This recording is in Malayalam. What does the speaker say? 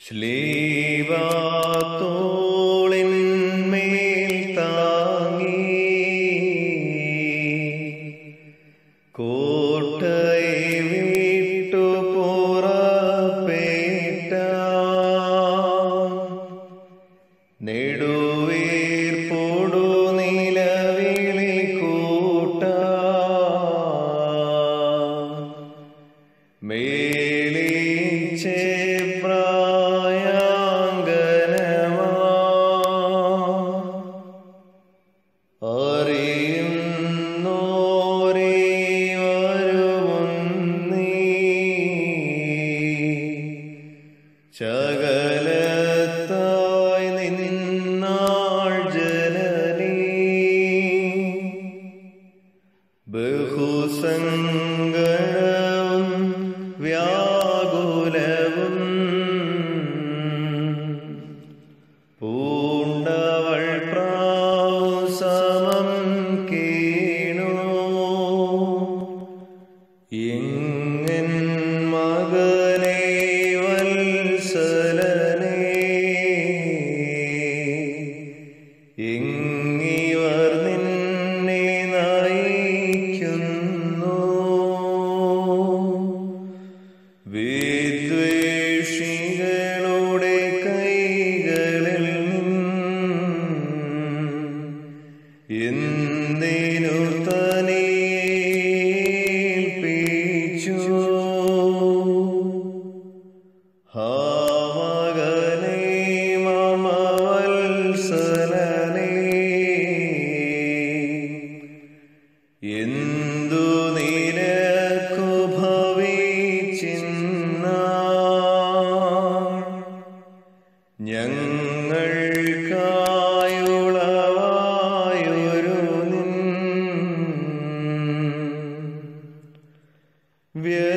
ശ്ലീവാത്തോളിന്മേൽ താങ്ങി. കോട്ടയെ വിട്ടു പുറപ്പെട്ട നെടുവീർപ്പൊടു നിലവിളി കൂട്ട. മേലിച്ചേ പ്രായാങ്കനമാ ബഹുസങ്കടവും വ്യാകുലവും പൂണ്ടവൾ പ്രാവു സമം കീണു. എങ്ങൻ മകനെ വത്സലനേ എങ്ങിവർ എന്തിനു തന്നെ എന്തു നീരേ wir